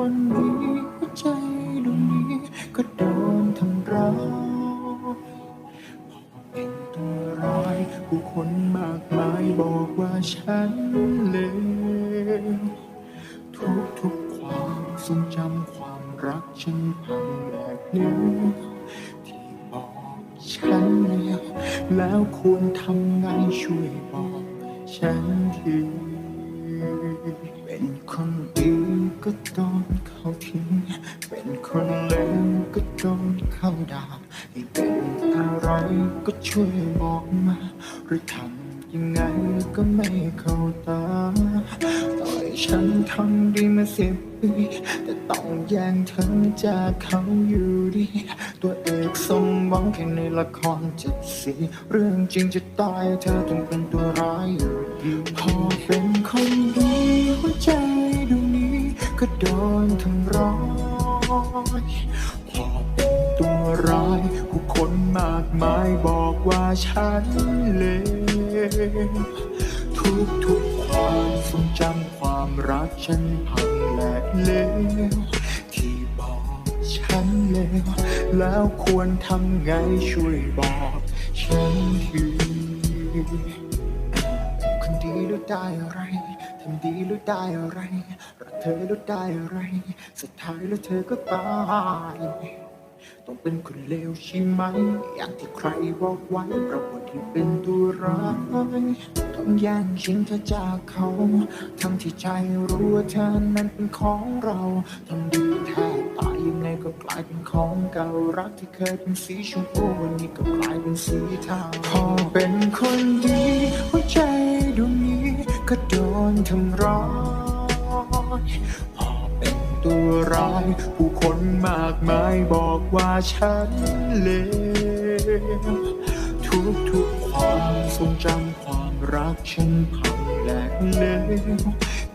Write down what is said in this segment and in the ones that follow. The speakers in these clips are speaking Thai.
เป็นนดีหัวใจดวงนี้ก็โดนทำร้ายพอเป็นตัวร้ายผู้คนมากมายบอกว่าฉันเลวทุกทุกความทรงจำความรักฉันพังแหลกเหลวที่บอกฉันแล้วแล้วควรทำไงช่วยบอกฉันที ก็โดนเขาทิ้ง เป็นคนเลวก็โดนเขาด่าให้เป็นอะไรก็ช่วยบอกมาหรือทำยังไงก็ไม่เข้าตา ต่อยฉันทำดีมาสิบปีแต่ต้องแย่งเธอจากเขาอยู่ดี ตัวเอกสมหวังแค่ในละครเจ็ดสี เรื่องจริงจะตายเธอต้องเป็นตัวร้ายอยู่ดี โดนทำร้ายพอเป็นตัวร้ายผู้คนมากมายบอกว่าฉันเลวทุกทุกความทรงจำความรักฉันพังและเลวที่บอกฉันเลวแล้วควรทำไงช่วยบอกฉันที ดีแล้ได้อะไรทำดีแล้ได้อะไรรักเธอแล้ได้อะไร สุดท้ายแล้วเธอก็ตายต้องเป็นคนเลวใช่ไหม อย่างที่ใครบอกไว้ประวัติที่เป็นตัวร้ายต้องแย่งชิงเธอจากเขา ทั้งที่ใจรู้ว่าเธอนั้นเป็นของเราทำดีแทบตายยังไงก็กลายเป็นของเก่ารักที่เคยเป็นสีชมพูวันนี้ก็กลายเป็นสีเทาพอเป็นคนดีหัวใจ ก็โดนทำร้ายพอเป็นตัวร้าย ผู้คนมากมายบอกว่าฉันเลวทุกทุกความทรงจำความรักฉันพังแหละเลว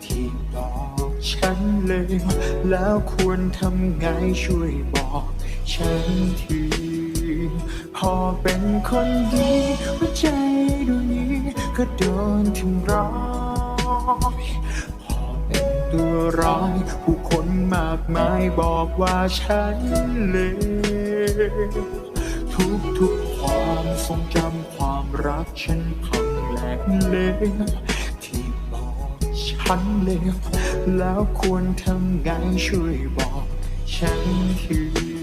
ที่บอกฉันเลวแล้วควรทำไงช่วยบอกฉันทีพอเป็นคนดีหัวใจดวงนี้ก็โดนทำร้าย เป็นตัวร้ายผู้คนมากมายบอกว่าฉันเลวทุกทุกความทรงจำความรักฉันพังแหละเลวที่บอกฉันเลวแล้วควรทำไงช่วยบอกฉันที